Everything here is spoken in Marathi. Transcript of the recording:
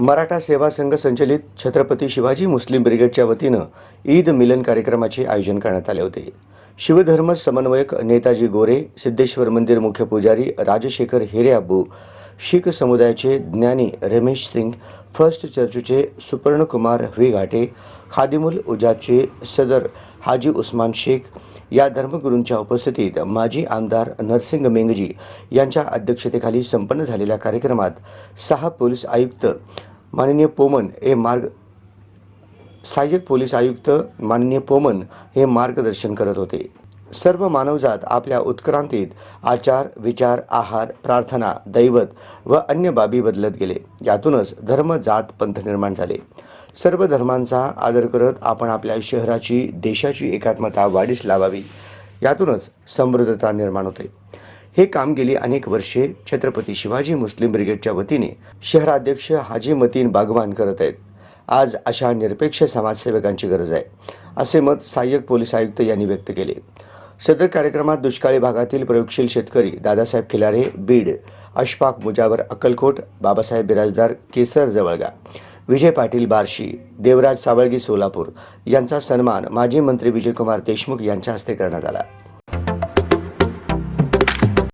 मराठा सेवा संघ संचलित छत्रपती शिवाजी मुस्लिम ब्रिगेडच्या वतीनं ईद मिलन कार्यक्रमाचे आयोजन करण्यात आले होते. शिवधर्म समन्वयक नेताजी गोरे सिद्धेश्वर मंदिर मुख्य पुजारी राजशेखर हिरेअब्बू शीख समुदायाचे ज्ञानी रमेश सिंग फर्स्ट चर्चचे सुपर्णकुमार व्ही घाटे खादिमुल उजाचे सदर हाजी उस्मान शेख या धर्मगुरूंच्या उपस्थितीत माजी आमदार नरसिंग मेंगजी यांच्या अध्यक्षतेखाली संपन्न झालेल्या कार्यक्रमात सहा पोलीस आयुक्त माननीय पोमन हे मार्ग सहाय्यक पोलीस आयुक्त माननीय पोमन हे मार्गदर्शन करत होते. सर्व मानवजात आपल्या उत्क्रांतीत आचार विचार आहार प्रार्थना दैवत व अन्य बाबी बदलत गेले. यातूनच धर्म जात पंथ निर्माण झाले. सर्व धर्मांचा आदर करत आपण आपल्या शहराची देशाची एकात्मता वाढीस लावावी. यातूनच समृद्धता निर्माण होते. हे काम गेली अनेक वर्षे छत्रपती शिवाजी मुस्लिम ब्रिगेडच्या वतीने शहराध्यक्ष हाजी मतीन बागवान करत आहेत. आज अशा निरपेक्ष समाजसेवकांची गरज आहे असे मत सहाय्यक पोलीस आयुक्त यांनी व्यक्त केले. सदर कार्यक्रमात दुष्काळी भागातील प्रयोगशील शेतकरी दादासाहेब खिलारे बीड अशफाक मुजावर अक्कलकोट बाबासाहेब बिराजदार केसर जवळगा. विजय पाटील बार्शी देवराज सावळगी सोलापूर यांचा सन्मान माजी मंत्री विजयकुमार देशमुख यांच्या हस्ते करण्यात आला.